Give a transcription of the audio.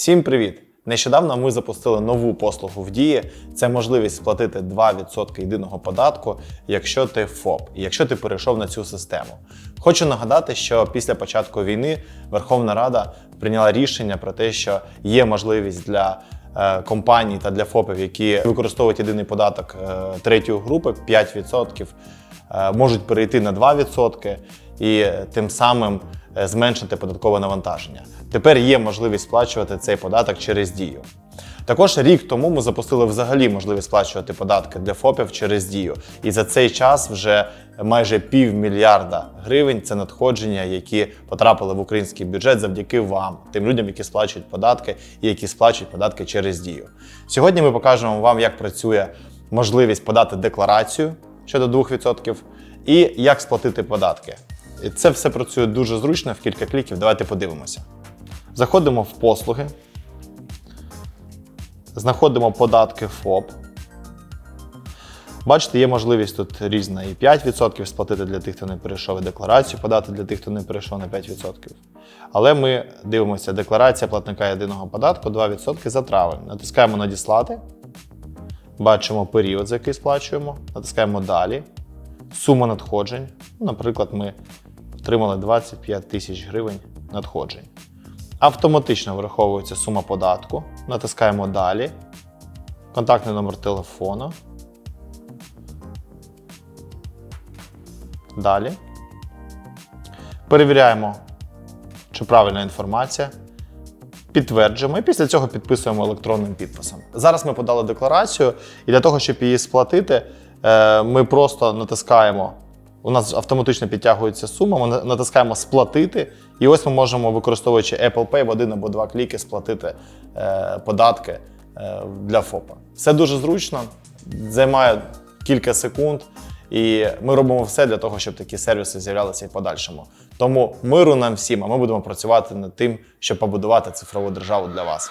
Всім привіт! Нещодавно ми запустили нову послугу в дії. Це можливість сплатити 2% єдиного податку, якщо ти ФОП, і якщо ти перейшов на цю систему. Хочу нагадати, що після початку війни Верховна Рада прийняла рішення про те, що є можливість для е, компаній та для ФОПів, які використовують єдиний податок е, третьої групи, 5% е, можуть перейти на 2% і тим самим е, зменшити податкове навантаження. Тепер є можливість сплачувати цей податок через дію. Також рік тому ми запустили взагалі можливість сплачувати податки для ФОПів через дію. І за цей час вже майже півмільярда гривень це надходження, які потрапили в український бюджет завдяки вам, тим людям, які сплачують податки і які сплачують податки через дію. Сьогодні ми покажемо вам, як працює можливість подати декларацію щодо 2% і як сплатити податки. І це все працює дуже зручно в кілька кліків. Давайте подивимося. Заходимо в послуги, знаходимо податки ФОП. Бачите, є можливість тут різна і 5% сплатити для тих, хто не перейшов, і декларацію подати для тих, хто не перейшов на 5%. Але ми дивимося, декларація платника єдиного податку 2% за травень. Натискаємо Надіслати. Бачимо період, за який сплачуємо. Натискаємо Далі. Сума надходжень. Ну, Наприклад, ми отримали 25 тисяч гривень надходжень. Автоматично враховується сума податку. Натискаємо Далі. Контактний номер телефону. Далі. Перевіряємо, чи правильна інформація. Підтверджуємо і після цього підписуємо електронним підписом. Зараз ми подали декларацію, і для того, щоб її сплатити, е, ми просто натискаємо. У нас автоматично підтягується сума, ми натискаємо сплатити, і ось ми можемо, використовуючи Apple Pay, в один або два кліки сплатити е, податки е, для ФОПа. Все дуже зручно, займає кілька секунд, і ми робимо все для того, щоб такі сервіси з'являлися і в подальшому. Тому миру нам всім, а ми будемо працювати над тим, щоб побудувати цифрову державу для вас.